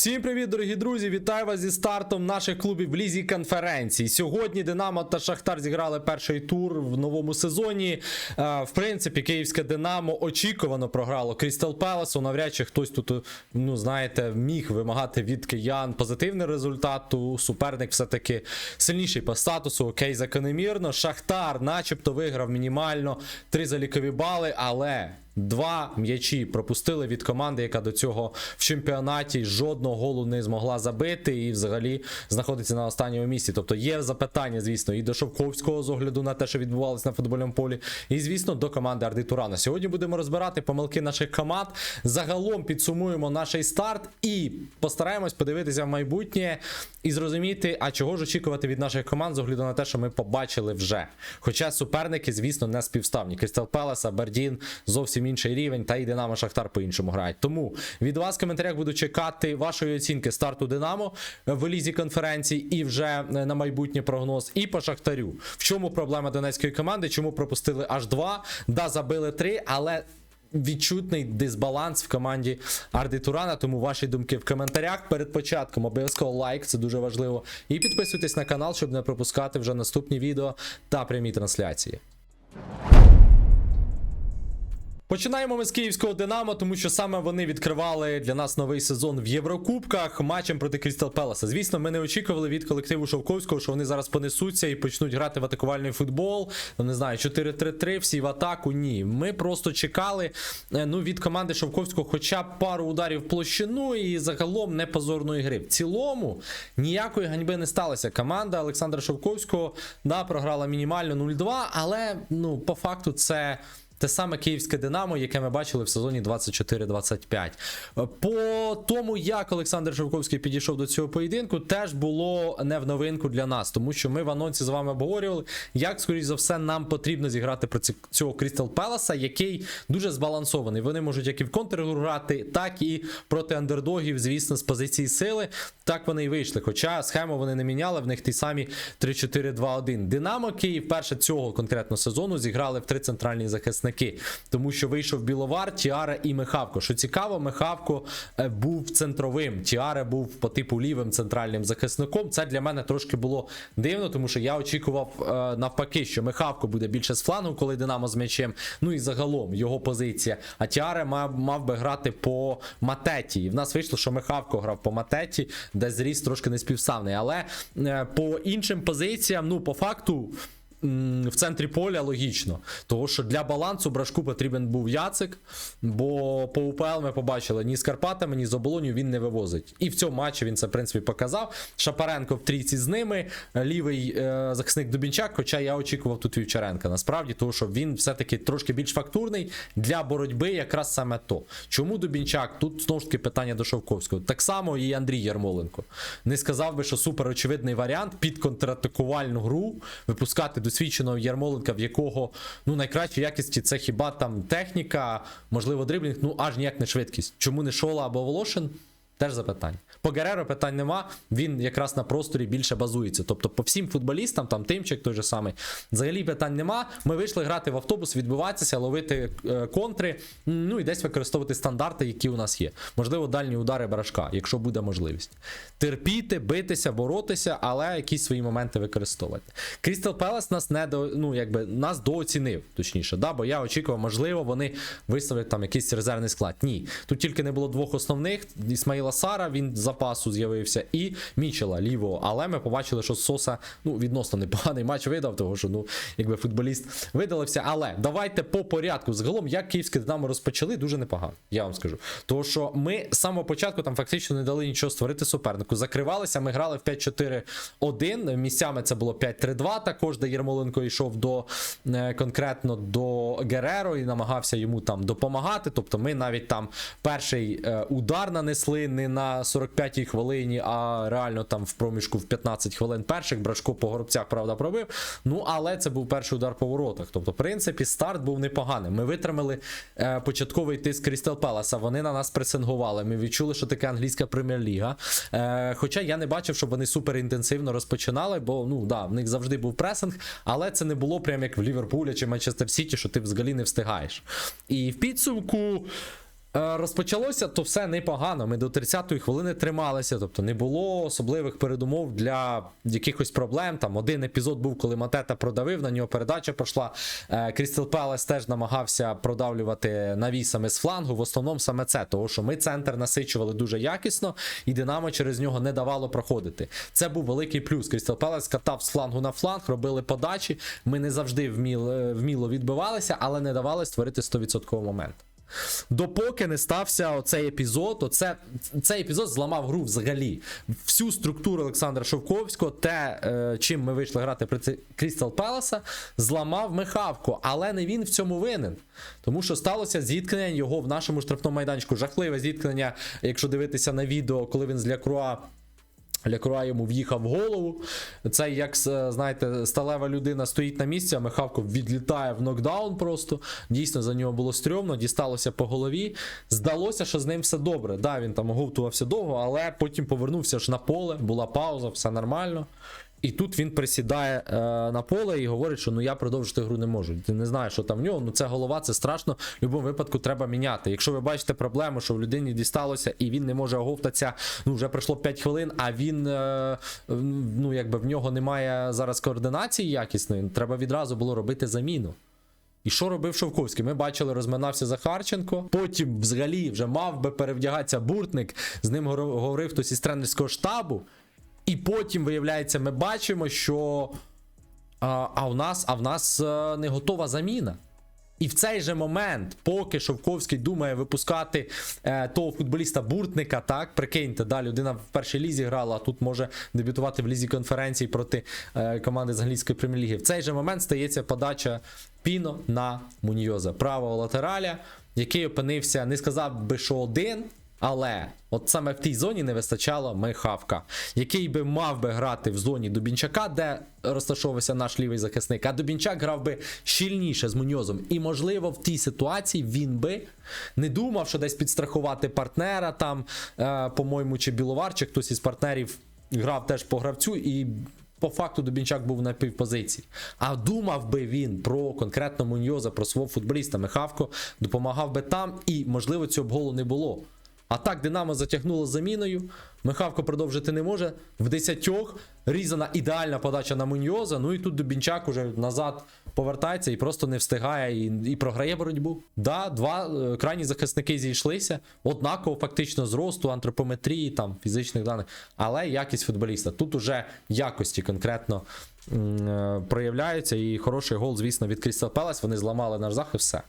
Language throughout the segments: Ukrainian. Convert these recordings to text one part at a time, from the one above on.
Всім привіт, дорогі друзі! Вітаю вас зі стартом наших клубів в лізі конференції. Сьогодні Динамо та Шахтар зіграли перший тур в новому сезоні. Е, В принципі, київське Динамо очікувано програло Крістал Пелесу. Навряд чи хтось тут, ну знаєте, міг вимагати від киян позитивний результат. У Суперник все-таки сильніший по статусу. Окей, закономірно. Шахтар, начебто, виграв мінімально три залікові бали, але. Два м'ячі пропустили від команди, яка до цього в чемпіонаті жодного голу не змогла забити і взагалі знаходиться на останньому місці. Тобто є запитання, звісно, і до Шовковського з огляду на те, що відбувалося на футбольному полі, і звісно, до команди Арди Турана. Сьогодні будемо розбирати помилки наших команд. Загалом підсумуємо наш старт і постараємось подивитися в майбутнє і зрозуміти, а чого ж очікувати від наших команд з огляду на те, що ми побачили вже. Хоча суперники, звісно, не співставні. Кристал Пелес, Абердін зовсім інший рівень, та й Динамо Шахтар по-іншому грають. Тому від вас в коментарях буду чекати вашої оцінки старту Динамо в лізі конференції і вже е, на майбутнє прогноз. І по Шахтарю. В чому проблема донецької команди? Чому пропустили аж два? Да, забили три, але. Відчутний дисбаланс в команді Арди Турана. Тому ваші думки в коментарях. Перед початком обов'язково лайк, це дуже важливо. І підписуйтесь на канал, щоб не пропускати вже наступні відео та прямі трансляції. Починаємо ми з київського Динамо, тому що саме вони відкривали для нас новий сезон в Єврокубках матчем проти Крістал Пелеса. Звісно, ми не очікували від колективу Шовковського, що вони зараз понесуться і почнуть грати в атакувальний футбол. Ну не знаю, 4-3-3, всі в атаку. Ні. Ми просто чекали е, ну, від команди Шовковського, хоча б пару ударів в площину і загалом не позорної гри. В цілому ніякої ганьби не сталося. Команда Олександра Шовковського да, програла мінімально 0-2, але ну, по факту це. Те саме київське Динамо, яке ми бачили в сезоні 24-25. По тому, як Олександр Шовковський підійшов до цього поєдинку, теж було не в новинку для нас, тому що ми в анонсі з вами обговорювали, як, скоріш за все, нам потрібно зіграти проти цього Крістал Пеласа, який дуже збалансований. Вони можуть як і в контргру грати, так і проти андердогів, звісно, з позиції сили. Так вони і вийшли. Хоча схему вони не міняли, в них ті самі 3-4-2-1. Динамо Київ перше цього конкретно сезону зіграли в три центральні захисники, тому що вийшов Біловар, Тіара і Михавко. Що цікаво, Михавко е, був центровим. Тіара був по типу лівим центральним захисником. Це для мене трошки було дивно, тому що я очікував е, навпаки, що Михавко буде більше з флангу, коли Динамо з м'ячем. Ну і загалом його позиція. А Тіара мав, мав би грати по матеті. І в нас вийшло, що Михавко грав по матеті, де зріс трошки не співставний. Але е, по іншим позиціям, ну по факту. В центрі поля логічно, тому що для балансу брашку потрібен був Яцик, бо по УПЛ ми побачили ні з Карпатами, ні з оболоню він не вивозить. І в цьому матчі він це в принципі показав. Шапаренко в трійці з ними, лівий е, захисник Дубінчак. Хоча я очікував тут Вівчаренка насправді, тому що він все-таки трошки більш фактурний для боротьби, якраз саме то. Чому Дубінчак? Тут знову ж таки питання до Шовковського. Так само і Андрій Ярмоленко. Не сказав би, що супер очевидний варіант під контратакувальну гру випускати досвідченого Ярмоленка, в якого ну найкращі якісті це хіба там техніка, можливо, дриблінг, ну аж ніяк не швидкість. Чому не Шола або Волошин? Теж запитання. По Гереро питань нема. Він якраз на просторі більше базується. Тобто, по всім футболістам, там Тимчик той же самий, взагалі питань нема. Ми вийшли грати в автобус, відбиватися, ловити е, контри, ну і десь використовувати стандарти, які у нас є. Можливо, дальні удари брашка, якщо буде можливість. Терпіти, битися, боротися, але якісь свої моменти використовувати. Крістал Пелес нас не до, ну, якби, нас дооцінив, точніше, да? бо я очікував, можливо, вони виставлять там якийсь резервний склад. Ні. Тут тільки не було двох основних. Ісмаїла Сара, він з запасу з'явився, і Мічела лівого. Але ми побачили, що Соса ну, відносно непоганий матч видав, тому що ну, якби футболіст видалився. Але давайте по порядку. Загалом, як київське Динамо розпочали, дуже непогано, я вам скажу. Тому що ми з самого початку там фактично не дали нічого створити супернику. Закривалися, ми грали в 5-4-1. Місцями це було 5-3-2. Також, де Єрмоленко йшов до е, конкретно до Гереро і намагався йому там допомагати. Тобто ми навіть там перший е, удар нанесли не на 45-й хвилині, а реально там в проміжку в 15 хвилин перших Брашко по горобцях, правда, пробив. Ну, але це був перший удар по воротах. Тобто, в принципі, старт був непоганим. Ми витримали е, початковий тиск Крістал Пеласа. Вони на нас пресингували. Ми відчули, що таке англійська прем'єр-ліга. Е, хоча я не бачив, щоб вони супер інтенсивно розпочинали, бо ну да, в них завжди був пресинг, але це не було прям як в Ліверпулі чи Манчестер Сіті, що ти взагалі не встигаєш. І в підсумку. Е, Розпочалося то все непогано. Ми до 30-ї хвилини трималися, тобто не було особливих передумов для якихось проблем. Там один епізод був, коли Матета продавив, на нього передача пішла. Крістел Пелес теж намагався продавлювати навісами з флангу. В основному саме це, тому що ми центр насичували дуже якісно, і Динамо через нього не давало проходити. Це був великий плюс. Крістел Пелес катав з флангу на фланг, робили подачі. Ми не завжди вміло, вміло відбивалися, але не давали створити 100% момент. Допоки не стався оцей епізод, оце, цей епізод зламав гру взагалі. Всю структуру Олександра Шовковського, те, е, чим ми вийшли грати проти Крістал Пелеса, зламав Михавко, але не він в цьому винен. Тому що сталося зіткнення його в нашому штрафному майданчику. Жахливе зіткнення, якщо дивитися на відео, коли він з Лякруа Лякруа йому в'їхав в голову. Це як знаєте, сталева людина стоїть на місці, а Михавко відлітає в нокдаун просто. Дійсно, за нього було стрьомно, дісталося по голові. Здалося, що з ним все добре. Да, він там оговтувався довго, але потім повернувся ж на поле, була пауза, все нормально. І тут він присідає е, на поле і говорить, що ну я продовжити гру не можу. Ти не знаєш, що там в нього. Ну це голова, це страшно. В будь-якому випадку треба міняти. Якщо ви бачите проблему, що в людині дісталося і він не може оговтатися, ну вже пройшло 5 хвилин, а він е, ну якби в нього немає зараз координації якісної, треба відразу було робити заміну. І що робив Шовковський? Ми бачили, розминався Захарченко. Потім, взагалі, вже мав би перевдягатися буртник. З ним говорив хтось із тренерського штабу. І потім, виявляється, ми бачимо, що а, а в нас, а в нас е, не готова заміна. І в цей же момент, поки Шовковський думає випускати е, того футболіста Буртника, так, прикиньте, да, людина в першій лізі грала, а тут може дебютувати в лізі конференції проти е, команди з англійської прем'єр-ліги. В цей же момент стається подача Піно на Муньйоза, правого латераля, який опинився, не сказав би, що один. Але от саме в тій зоні не вистачало Михавка, який би мав би грати в зоні Дубінчака, де розташовувався наш лівий захисник. А Дубінчак грав би щільніше з Муньозом. І, можливо, в тій ситуації він би не думав, що десь підстрахувати партнера там, е, по-моєму, чи Біловар, чи хтось із партнерів грав теж по гравцю і. По факту Дубінчак був на півпозиції. А думав би він про конкретно Муньоза, про свого футболіста Михавко, допомагав би там, і, можливо, цього голу не було. А так Динамо затягнуло заміною. Михавко продовжити не може. В десятьох різана ідеальна подача на Муньоза. Ну і тут Дубінчак уже назад повертається і просто не встигає і, і програє боротьбу. Да, два е, крайні захисники зійшлися. Однаково фактично зросту, антропометрії, там, фізичних даних. Але якість футболіста. Тут уже якості конкретно е, проявляються. І хороший гол, звісно, від Крістал Пелес. Вони зламали наш захист. Все.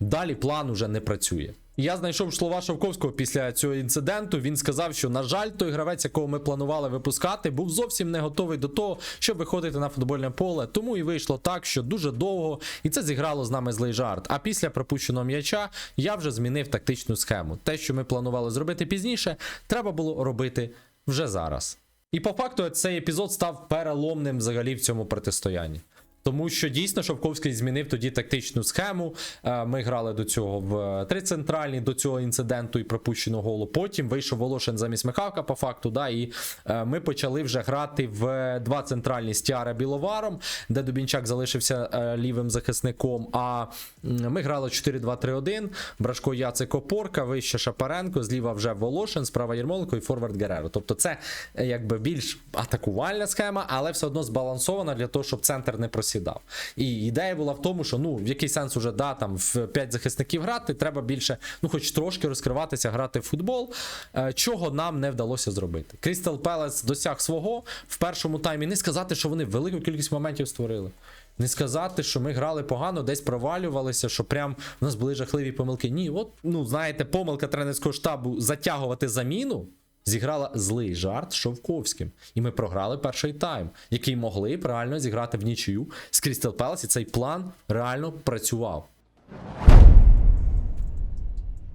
Далі план уже не працює. Я знайшов слова Шовковського після цього інциденту. Він сказав, що, на жаль, той гравець, якого ми планували випускати, був зовсім не готовий до того, щоб виходити на футбольне поле. Тому і вийшло так, що дуже довго, і це зіграло з нами злий жарт. А після пропущеного м'яча я вже змінив тактичну схему. Те, що ми планували зробити пізніше, треба було робити вже зараз. І по факту цей епізод став переломним взагалі в цьому протистоянні. Тому що дійсно Шовковський змінив тоді тактичну схему. Е, Ми грали до цього в е, три центральні, до цього інциденту і пропущеного голу. Потім вийшов Волошин замість Михавка, по факту. Да, І е, ми почали вже грати в два центральні з Тіара Біловаром, де Дубінчак залишився лівим захисником. А ми грали 4-2-3-1. Брашко Яцик Опорка, вище Шапаренко, зліва вже Волошин, справа Єрмоленко і Форвард Гереро. Тобто це якби більш атакувальна схема, але все одно збалансована для того, щоб центр не просідав. І ідея була в тому, що ну в який сенс уже да, там в 5 захисників грати, треба більше, ну хоч трошки розкриватися, грати в футбол, е, чого нам не вдалося зробити. Крістал Пелес досяг свого в першому таймі. Не сказати, що вони велику кількість моментів створили. Не сказати, що ми грали погано, десь провалювалися, що прям у нас були жахливі помилки. Ні, от, ну знаєте, помилка тренерського штабу затягувати заміну зіграла злий жарт Шовковським. І ми програли перший тайм, який могли б реально зіграти в нічию з Крістал Пелес, і цей план реально працював.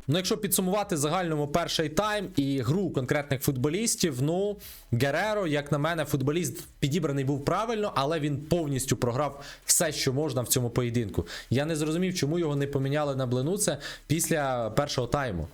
Ну, якщо підсумувати загальному перший тайм і гру конкретних футболістів, ну Гереро, як на мене, футболіст підібраний був правильно, але він повністю програв все, що можна в цьому поєдинку. Я не зрозумів, чому його не поміняли на Бленуце після першого тайму.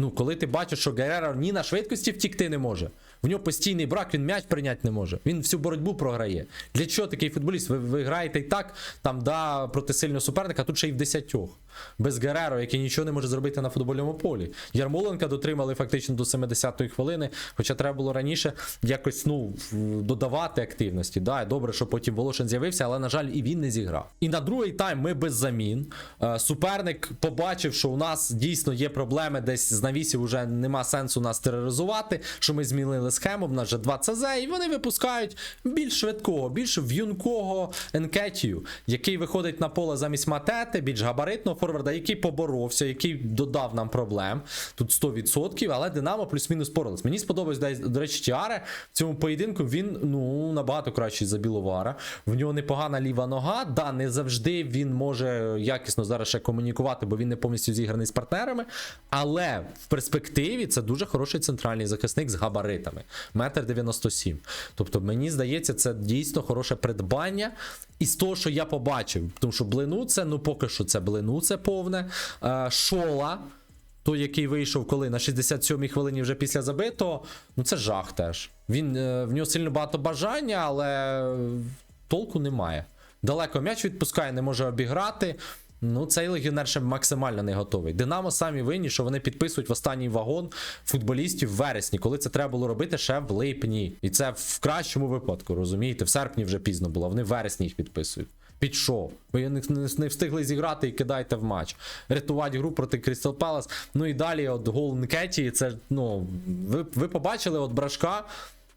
Ну, коли ти бачиш, що Гереро ні на швидкості втікти не може. В нього постійний брак, він м'яч прийняти не може. Він всю боротьбу програє. Для чого такий футболіст? Ви, ви граєте і так, там, да, проти сильного суперника, а тут ще й в десятьох. Без Гереро, який нічого не може зробити на футбольному полі. Ярмоленка дотримали фактично до 70-ї хвилини, хоча треба було раніше якось ну, додавати активності. Да, добре, що потім Волошин з'явився, але, на жаль, і він не зіграв. І на другий тайм ми без замін. Е, Суперник побачив, що у нас дійсно є проблеми, десь з навісів вже нема сенсу нас тероризувати, що ми змінили схему, в нас вже 2 ЦЗ, і вони випускають більш швидкого, більш в'юнкого Енкетію, який виходить на поле замість Матети, більш габаритного форварда, який поборовся, який додав нам проблем. Тут 100%, але Динамо плюс-мінус поралась. Мені сподобалось, до речі, Тіаре в цьому поєдинку він ну набагато кращий за Біловара. В нього непогана ліва нога. Да, не завжди він може якісно зараз ще комунікувати, бо він не повністю зіграний з партнерами. Але в перспективі це дуже хороший центральний захисник з габаритами. Метр 97. Тобто, мені здається, це дійсно хороше придбання. І з того, що я побачив, тому що блину це, ну поки що це блину, це повне. Е, Шола. Той, який вийшов коли на 67-й хвилині вже після забитого, ну це жах теж. Він е, в нього сильно багато бажання, але толку немає. Далеко м'яч відпускає, не може обіграти. Ну, цей легіонер ще максимально не готовий. Динамо самі винні, що вони підписують в останній вагон футболістів в вересні, коли це треба було робити ще в липні. І це в кращому випадку, розумієте? В серпні вже пізно було, вони в вересні їх підписують. Під що? Ви не, не, встигли зіграти і кидаєте в матч. Рятувати гру проти Крістал Палас. Ну і далі, от гол Нкеті, це ну. Ви, ви побачили от брашка,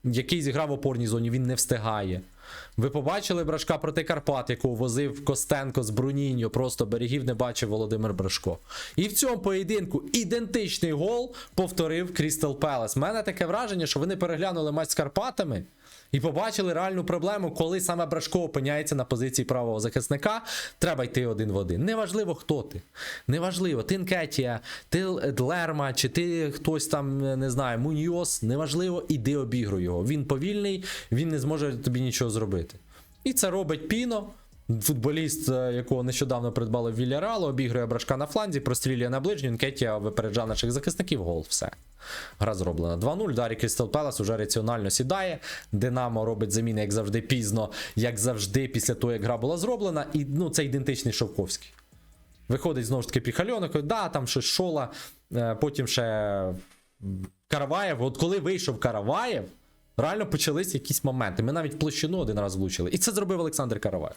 який зіграв в опорній зоні, він не встигає. Ви побачили брашка проти Карпат, якого возив Костенко з Бруніньо, просто берегів не бачив Володимир Брашко. І в цьому поєдинку ідентичний гол повторив Крістал Пелес. У мене таке враження, що вони переглянули матч з Карпатами. І побачили реальну проблему, коли саме Брашко опиняється на позиції правого захисника, треба йти один в один. Неважливо, хто ти. Неважливо, ти Нкетія, ти Лерма, чи ти хтось там, не знаю, Муньйос. Неважливо, іди обігруй його. Він повільний, він не зможе тобі нічого зробити. І це робить Піно. Футболіст, е, якого нещодавно придбали в Вільяралу, обігрує брашка на фланзі, прострілює на ближню, Нкетія випереджав наших захисників, гол, все. Гра зроблена 2-0. Далі Крістал Пелес уже раціонально сідає. Динамо робить заміни, як завжди, пізно, як завжди, після того, як гра була зроблена. І ну, це ідентичний Шовковський. Виходить знову ж таки Піхальонок, да, там щось шола, е, потім ще Караваєв. От коли вийшов Караваєв, реально почались якісь моменти. Ми навіть площину один раз влучили. І це зробив Олександр Караваєв.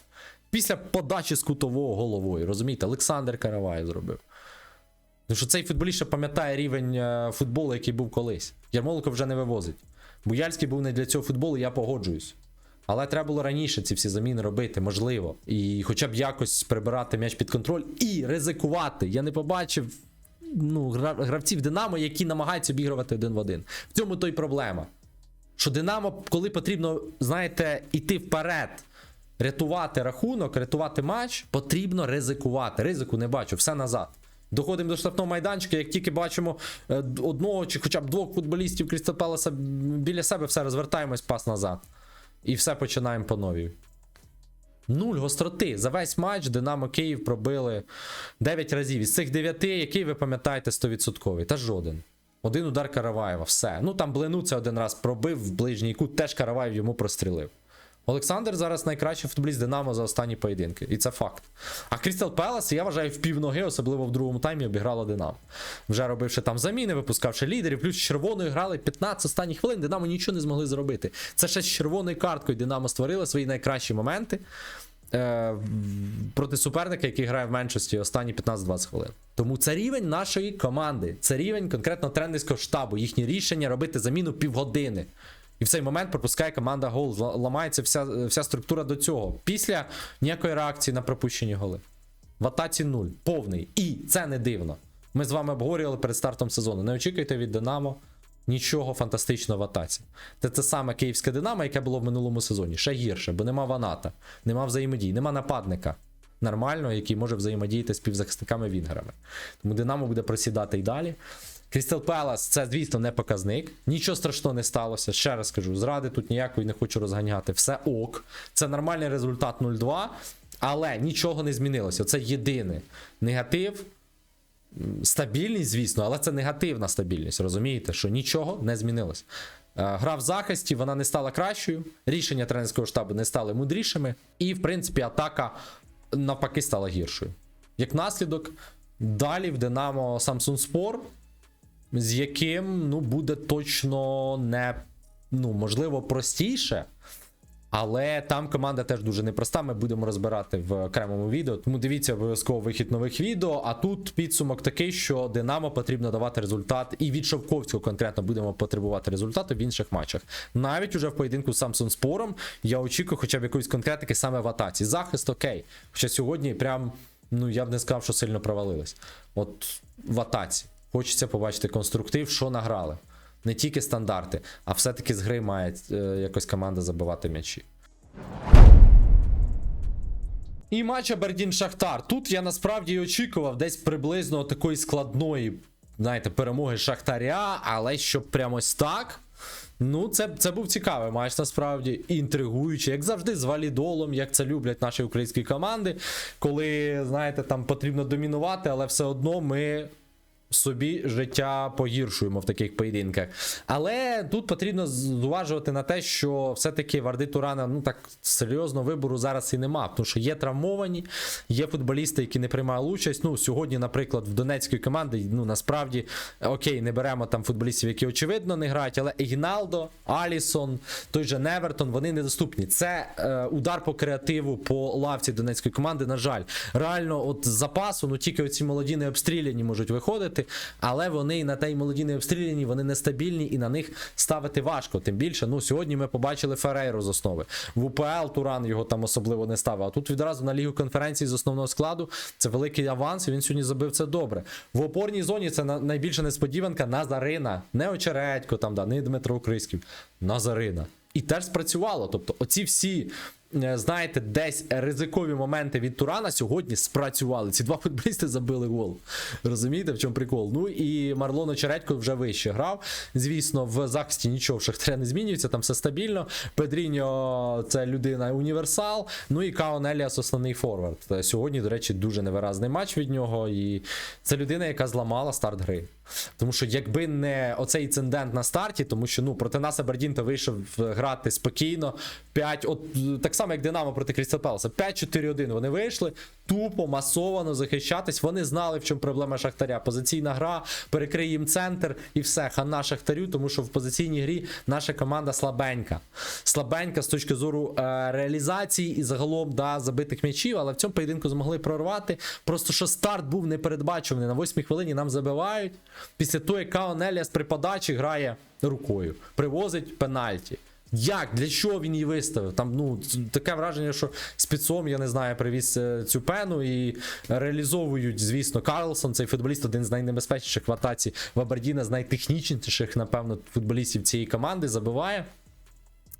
Після подачі з кутового головою. Розумієте, Олександр Караваєв зробив. Тому що цей футболіст ще пам'ятає рівень е, футболу, який був колись. Ярмоленко вже не вивозить. Буяльський був не для цього футболу, я погоджуюсь. Але треба було раніше ці всі заміни робити, можливо. І хоча б якось прибирати м'яч під контроль і ризикувати. Я не побачив ну, гравців Динамо, які намагаються обігрувати один в один. В цьому то й проблема. Що Динамо, коли потрібно, знаєте, іти вперед, рятувати рахунок, рятувати матч, потрібно ризикувати. Ризику не бачу, все назад. Доходимо до штрафного майданчика, як тільки бачимо е, одного чи хоча б двох футболістів Крістал Паласа біля себе, все розвертаємось, пас назад. І все починаємо по новій. Нуль гостроти. За весь матч Динамо Київ пробили 9 разів. Із цих 9, який ви пам'ятаєте 100%? Та жоден. Один удар Караваєва, все. Ну там блину це один раз пробив в ближній кут, теж Караваєв йому прострілив. Олександр зараз найкращий футболіст Динамо за останні поєдинки, і це факт. А Крістал Пелас, я вважаю, в півноги, особливо в другому таймі, обіграла Динамо. Вже робивши там заміни, випускавши лідерів, плюс з червоною грали 15 останніх хвилин. Динамо нічого не змогли зробити. Це ще з червоною карткою Динамо створили свої найкращі моменти е, проти суперника, який грає в меншості останні 15-20 хвилин. Тому це рівень нашої команди, це рівень конкретно тренерського штабу, їхнє рішення робити заміну півгодини. І в цей момент пропускає команда гол. Ламається вся, вся структура до цього. Після ніякої реакції на пропущені голи. В атаці нуль. Повний. І це не дивно. Ми з вами обговорювали перед стартом сезону. Не очікуйте від Динамо нічого фантастичного в атаці. Це те саме київське Динамо, яке було в минулому сезоні. Ще гірше, бо нема ваната, нема взаємодії, нема нападника нормального, який може взаємодіяти з півзахисниками Вінгерами. Тому Динамо буде просідати і далі. Крістал Пелас це, звісно, не показник. Нічого страшного не сталося. Ще раз кажу, зради тут ніякої не хочу розганяти. Все ок. Це нормальний результат 0-2, але нічого не змінилося. Це єдине. Негатив. Стабільність, звісно, але це негативна стабільність. Розумієте, що нічого не змінилось. Е, Гра в захисті, вона не стала кращою. Рішення тренерського штабу не стали мудрішими. І, в принципі, атака навпаки стала гіршою. Як наслідок, Далі в Динамо Samsung Спор, з яким ну, буде точно не ну, можливо простіше. Але там команда теж дуже непроста. Ми будемо розбирати в окремому відео. Тому дивіться обов'язково вихід нових відео. А тут підсумок такий, що Динамо потрібно давати результат, і від Шовковського конкретно будемо потребувати результату в інших матчах. Навіть уже в поєдинку з Самсун Спором я очікую хоча б якоїсь конкретики саме в атаці. Захист окей. Хоча сьогодні прям, ну я б не сказав, що сильно провалились. От в атаці. Хочеться побачити конструктив, що награли. Не тільки стандарти, а все-таки з гри має е, якось команда забивати м'ячі. І матч Абердін Шахтар. Тут я насправді очікував десь приблизно такої складної, знаєте, перемоги Шахтаря, але щоб прямо ось так. Ну, це, це був цікавий матч, насправді, інтригуючий, як завжди, з валідолом, як це люблять наші українські команди. Коли, знаєте, там потрібно домінувати, але все одно ми собі життя погіршуємо в таких поєдинках. Але тут потрібно зважувати на те, що все-таки Варди Турана ну так серйозно вибору зараз і нема. Тому що є травмовані, є футболісти, які не приймали участь. Ну, сьогодні, наприклад, в Донецької команди, ну насправді, окей, не беремо там футболістів, які очевидно не грають, але Ігналдо, Алісон, той же Невертон, вони недоступні. Це е, удар по креативу по лавці Донецької команди. На жаль, реально, от з запасу, ну тільки оці молоді не обстріляні можуть виходити, але вони на tej молоді не обстріляні, вони нестабільні і на них ставити важко. Тим більше, ну сьогодні ми побачили Ферейру з основи. В УПЛ Туран його там особливо не ставив. А тут відразу на лігу конференції з основного складу це великий аванс. Він сьогодні забив це добре. В опорній зоні це найбільша несподіванка Назарина. Не Очередько, там, да, не Дмитро Крисків. Назарина. І теж спрацювало. Тобто, оці всі. Е, Знаєте, десь ризикові моменти від Турана сьогодні спрацювали. Ці два футболісти забили гол. Розумієте, в чому прикол? Ну і Марлон Очередько вже вище грав. Звісно, в захисті нічого в Шахтаря не змінюється, там все стабільно. Педріньо це людина універсал. Ну і Каон Еліас основний форвард. Сьогодні, до речі, дуже невиразний матч від нього. І це людина, яка зламала старт гри. Тому що якби не оцей інцидент на старті, тому що ну проти нас Абердін то вийшов грати спокійно. 5, от е, так само як Динамо проти Крістал Пелеса. 5-4-1 вони вийшли тупо, масовано захищатись. Вони знали, в чому проблема Шахтаря. Позиційна гра, перекриє їм центр і все. Хана Шахтарю, тому що в позиційній грі наша команда слабенька. Слабенька з точки зору е, реалізації і загалом да, забитих м'ячів, але в цьому поєдинку змогли прорвати. Просто що старт був непередбачуваний. На восьмій хвилині нам забивають. Після того, як Каон Еліас при подачі грає рукою, привозить пенальті. Як? Для чого він її виставив? Там ну таке враження, що спецом, я не знаю, привіз е, цю пену і реалізовують, звісно, Карлсон, цей футболіст, один з найнебезпечніших в атаці в з найтехнічніших, напевно, футболістів цієї команди, забиває.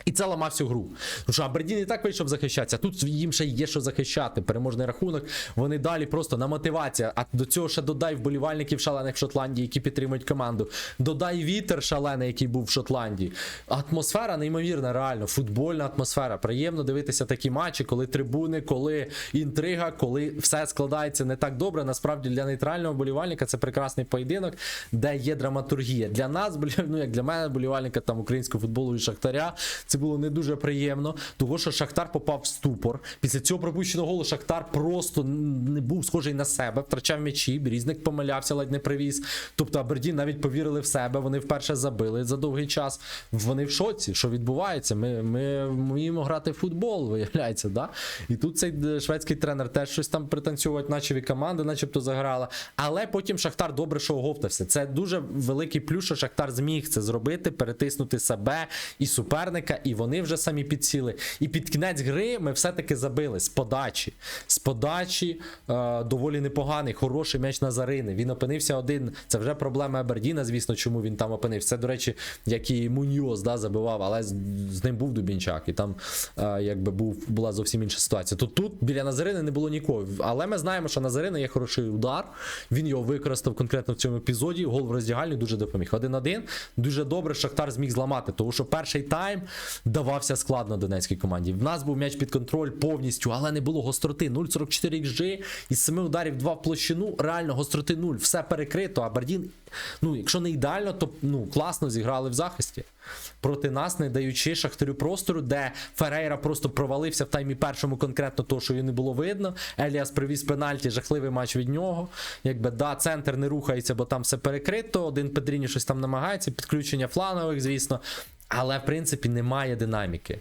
І це ламав всю гру. Тому що Абердін і так вийшов захищатися. Тут їм ще є що захищати. Переможний рахунок. Вони далі просто на мотивація. А до цього ще додай вболівальників шалених в Шотландії, які підтримують команду. Додай вітер шалений, який був в Шотландії. Атмосфера неймовірна, реально. Футбольна атмосфера. Приємно дивитися такі матчі, коли трибуни, коли інтрига, коли все складається не так добре. Насправді для нейтрального вболівальника це прекрасний поєдинок, де є драматургія. Для нас, ну як для мене, болівальника там українського футболу і Шахтаря, це було не дуже приємно, того що Шахтар попав в ступор. Після цього пропущеного голу Шахтар просто не був схожий на себе, втрачав м'ячі, різник помилявся, ледь не привіз. Тобто Абердін навіть повірили в себе. Вони вперше забили за довгий час. Вони в шоці, що відбувається. Ми, ми вміємо грати в футбол, виявляється, да? І тут цей е, шведський тренер теж щось там пританцьовувати, наче команди, начебто заграла. Але потім Шахтар добре, що оговтався. Це дуже великий плюс, що Шахтар зміг це зробити, перетиснути себе і суперника, і вони вже самі підсіли. І під кінець гри ми все-таки забили з подачі. З подачі е, доволі непоганий, хороший м'яч Назарини. Він опинився один. Це вже проблема Абердіна, звісно, чому він там опинився. Це, до речі, як і Муньоз да, забивав, але з, з ним був Дубінчак, і там е, якби був, була зовсім інша ситуація. То тут біля Назарини не було нікого. Але ми знаємо, що Назарина є хороший удар. Він його використав конкретно в цьому епізоді. Гол в роздягальні дуже допоміг. Один-один. Дуже добре Шахтар зміг зламати, тому що перший тайм давався складно донецькій команді. В нас був м'яч під контроль повністю, але не було гостроти. 0,44 XG із 7 ударів 2 в площину. Реально гостроти 0. Все перекрито. А Бардін, ну, якщо не ідеально, то ну, класно зіграли в захисті. Проти нас, не даючи Шахтарю простору, де Ферейра просто провалився в таймі першому конкретно того, що його не було видно. Еліас привіз пенальті, жахливий матч від нього. Якби да, центр не рухається, бо там все перекрито. Один Педріні щось там намагається, підключення флангових, звісно. Але в принципі немає динаміки.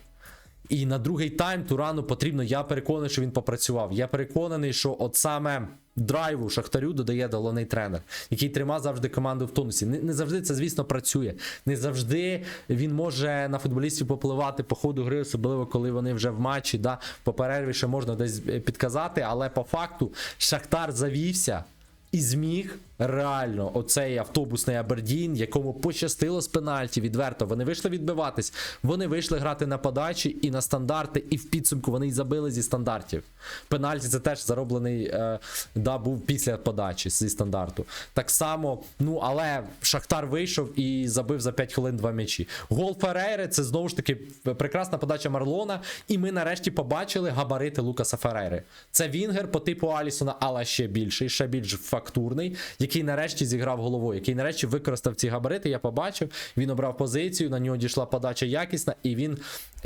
І на другий тайм Турану потрібно. Я переконаний, що він попрацював. Я переконаний, що от саме драйву Шахтарю додає головний тренер, який тримав завжди команду в тонусі. Не, не завжди це, звісно, працює. Не завжди він може на футболістів попливати по ходу гри, особливо коли вони вже в матчі. Да, по перерві ще можна десь е, підказати, але по факту Шахтар завівся. І зміг реально оцей автобусний Абердін, якому пощастило з пенальті, відверто. Вони вийшли відбиватись, вони вийшли грати на подачі і на стандарти, і в підсумку вони й забили зі стандартів. Пенальті це теж зароблений е, да, був після подачі зі стандарту. Так само, ну але Шахтар вийшов і забив за 5 хвилин два м'ячі. Гол Ферейри це знову ж таки прекрасна подача Марлона. І ми нарешті побачили габарити Лукаса Ферейри. Це Вінгер по типу Алісона, але ще більший, ще більш фактурний, який нарешті зіграв головою, який нарешті використав ці габарити. Я побачив. Він обрав позицію, на нього дійшла подача якісна, і він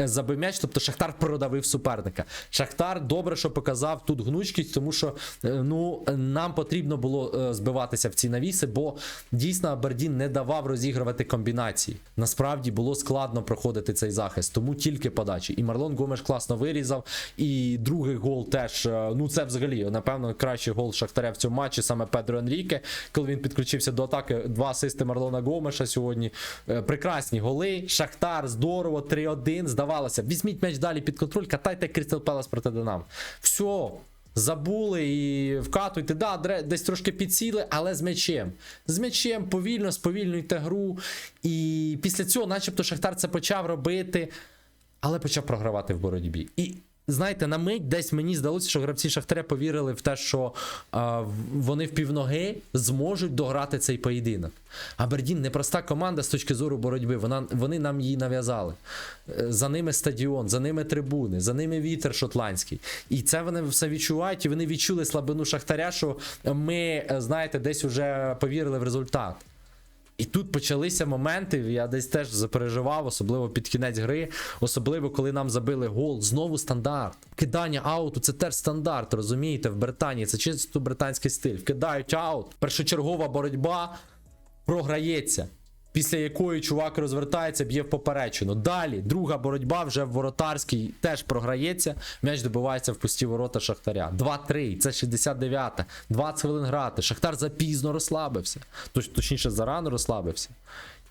забив м'яч. Тобто Шахтар продавив суперника. Шахтар добре, що показав тут гнучкість, тому що е, ну нам потрібно було е, збиватися в ці навіси, бо дійсно Абердін не давав розігрувати комбінації. Насправді було складно проходити цей захист, тому тільки подачі. І Марлон Гомеш класно вирізав. І другий гол теж. е, Ну це взагалі, напевно, кращий гол Шахтаря в цьому матчі, саме Педро Енріке, коли він підключився до атаки. Два асисти Марлона Гомеша сьогодні. Е, Прекрасні голи. Шахтар здорово, 3-1. Здавалося, візьміть м'яч далі під контроль, катайте Крістал Пелас проти Динамо. Все. Забули і вкатуйте. Да, десь трошки підсіли, але з м'ячем. З м'ячем повільно, сповільнюйте гру. І після цього, начебто, Шахтар це почав робити, але почав програвати в боротьбі. І знаєте, на мить десь мені здалося, що гравці Шахтаря повірили в те, що а, вони в півноги зможуть дограти цей поєдинок. Абердін непроста команда з точки зору боротьби. Вона, вони нам її нав'язали. Е, За ними стадіон, за ними трибуни, за ними вітер шотландський. І це вони все відчувають, і вони відчули слабину Шахтаря, що ми, е, знаєте, десь уже повірили в результат. І тут почалися моменти, я десь теж запереживав, особливо під кінець гри, особливо коли нам забили гол. Знову стандарт. Кидання ауту це теж стандарт, розумієте, в Британії. Це чисто британський стиль. Вкидають аут, першочергова боротьба програється. Після якої чувак розвертається, б'є в поперечину. Далі, друга боротьба вже в воротарській теж програється. М'яч добивається в пусті ворота Шахтаря. 2-3, це 69-та. 20 хвилин грати. Шахтар запізно розслабився. Точ, точніше, зарано розслабився.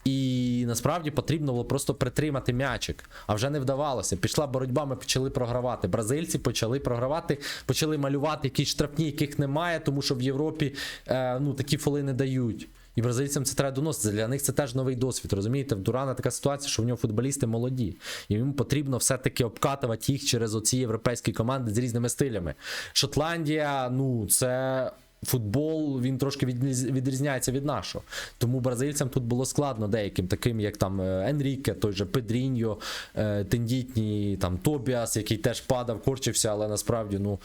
І насправді потрібно було просто притримати м'ячик. А вже не вдавалося. Пішла боротьба, ми почали програвати. Бразильці почали програвати, почали малювати якісь штрафні, яких немає, тому що в Європі е, ну, такі фоли не дають. І бразильцям це треба доносити. Для них це теж новий досвід. Розумієте, в Дурана така ситуація, що в нього футболісти молоді. І йому потрібно все-таки обкатувати їх через оці європейські команди з різними стилями. Шотландія, ну, це. Футбол він трошки відрізняється від нашого. Тому бразильцям тут було складно деяким, таким як там е, Енріке, той же Педріньо, е, тендітній там Тобіас, який теж падав, корчився, але насправді ну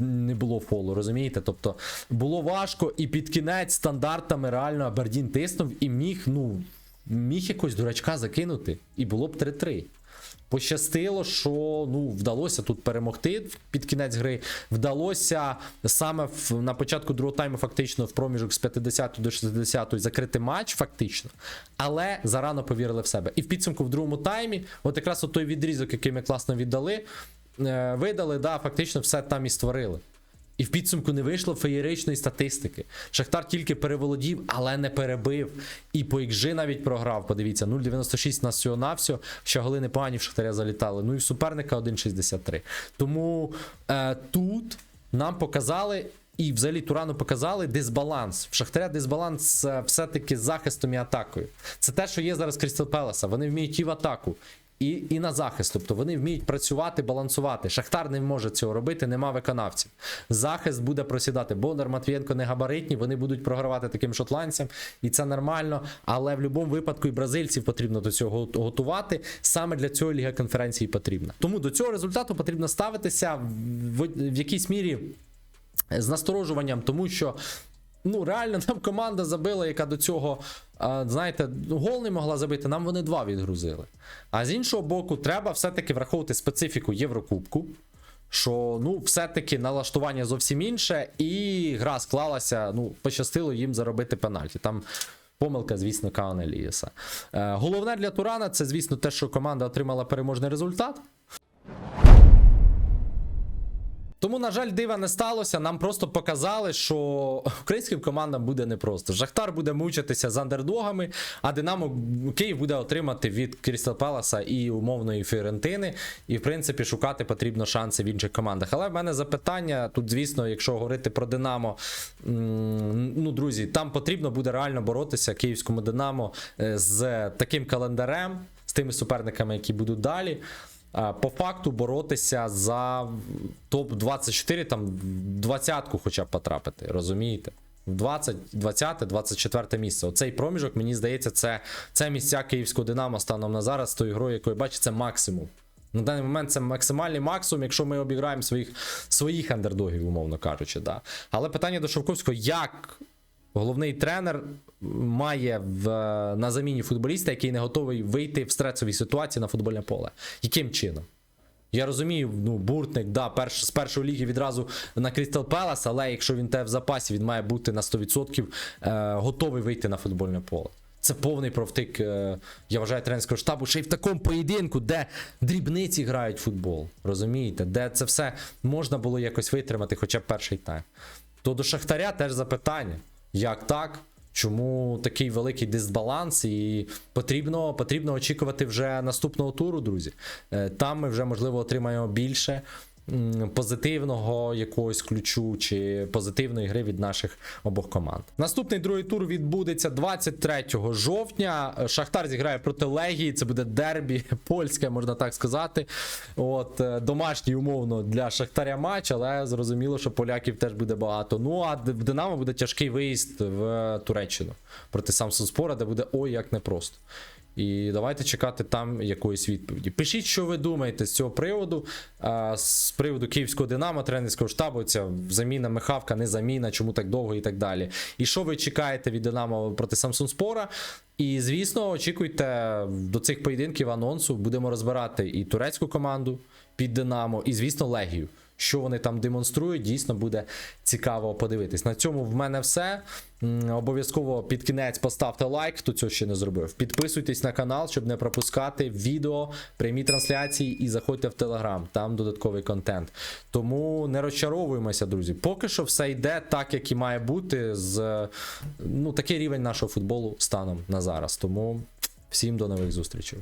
не було фолу, розумієте? Тобто було важко, і під кінець стандартами реально Абердін тиснув і міг, ну, міг якось дурачка закинути, і було б 3-3. Пощастило, що ну вдалося тут перемогти під кінець гри. Вдалося саме в, на початку другого тайму, фактично, в проміжок з 50 до 60 закрити матч, фактично, але зарано повірили в себе. І в підсумку в другому таймі, от якраз от той відрізок, який ми класно віддали, е, видали, да, фактично все там і створили. І в підсумку не вийшло феєричної статистики. Шахтар тільки переволодів, але не перебив. І по XG навіть програв. Подивіться, 0,96 на всього на всього. Ще голи непогані в Шахтаря залітали. Ну і в суперника 1,63. Тому е, тут нам показали. І взагалі Турану показали дисбаланс. В Шахтаря дисбаланс е, все-таки з захистом і атакою. Це те, що є зараз Крістал Пелеса. Вони вміють і в атаку, і, і на захист. Тобто вони вміють працювати, балансувати. Шахтар не може цього робити, нема виконавців. Захист буде просідати. Бондар, Матвієнко не габаритні, вони будуть програвати таким шотландцям, і це нормально. Але в будь-якому випадку і бразильців потрібно до цього готувати. Саме для цього Ліга конференції потрібна. Тому до цього результату потрібно ставитися в, в якійсь мірі з насторожуванням, тому що. Ну, реально, нам команда забила, яка до цього, знаєте, ну, гол не могла забити, нам вони два відгрузили. А з іншого боку, треба все-таки враховувати специфіку Єврокубку. Що ну, все-таки налаштування зовсім інше, і гра склалася. Ну, пощастило їм заробити пенальті. Там помилка, звісно, Каана Елієса. Е, головне для Турана це, звісно, те, що команда отримала переможний результат. Тому, на жаль, дива не сталося. Нам просто показали, що українським командам буде непросто. Жахтар буде мучитися з андердогами, а Динамо Київ буде отримати від Крістал Паласа і умовної Фіорентини. І, в принципі, шукати потрібно шанси в інших командах. Але в мене запитання тут, звісно, якщо говорити про Динамо, ну, друзі, там потрібно буде реально боротися київському Динамо е, з таким календарем, з тими суперниками, які будуть далі. По факту боротися за топ-24, там в двадцятку хоча б потрапити, розумієте? В 20, 20, 24 місце. Оцей проміжок, мені здається, це, це місця київського Динамо станом на зараз, тою грою, якою бачите, це максимум. На даний момент це максимальний максимум, якщо ми обіграємо своїх, своїх андердогів, умовно кажучи. Да. Але питання до Шовковського: як головний тренер має в, на заміні футболіста, який не готовий вийти в стресовій ситуації на футбольне поле? Яким чином? Я розумію, ну, буртник, да, перш, з першої ліги відразу на Crystal Palace, але якщо він те в запасі, він має бути на 100% е, готовий вийти на футбольне поле. Це повний провтик, е, я вважаю, тренерського штабу, ще й в такому поєдинку, де дрібниці грають футбол. Розумієте, де це все можна було якось витримати, хоча б перший тайм. То до Шахтаря теж запитання: як так? Чому такий великий дисбаланс? І потрібно, потрібно очікувати вже наступного туру, друзі. Е, Там ми вже можливо отримаємо більше позитивного якогось ключу чи позитивної гри від наших обох команд. Наступний другий тур відбудеться 23 жовтня. Шахтар зіграє проти Легії. Це буде дербі польське, можна так сказати. От е, домашній умовно для Шахтаря матч, але зрозуміло, що поляків теж буде багато. Ну а в Динамо буде тяжкий виїзд в Туреччину проти Самсунспора, де буде ой як непросто. І давайте чекати там якоїсь відповіді. Пишіть, що ви думаєте з цього приводу. З приводу київського Динамо, тренерського штабу, ця заміна Михавка, не заміна, чому так довго і так далі. І що ви чекаєте від Динамо проти Самсунспора? І звісно, очікуйте до цих поєдинків анонсу. Будемо розбирати і турецьку команду під Динамо, і звісно, Легію. Що вони там демонструють, дійсно буде цікаво подивитись. На цьому в мене все. Обов'язково під кінець поставте лайк, хто цього ще не зробив. Підписуйтесь на канал, щоб не пропускати відео, прямі трансляції і заходьте в Телеграм, там додатковий контент. Тому не розчаровуємося, друзі. Поки що все йде так, як і має бути. З ну такий рівень нашого футболу станом на зараз. Тому всім до нових зустрічей.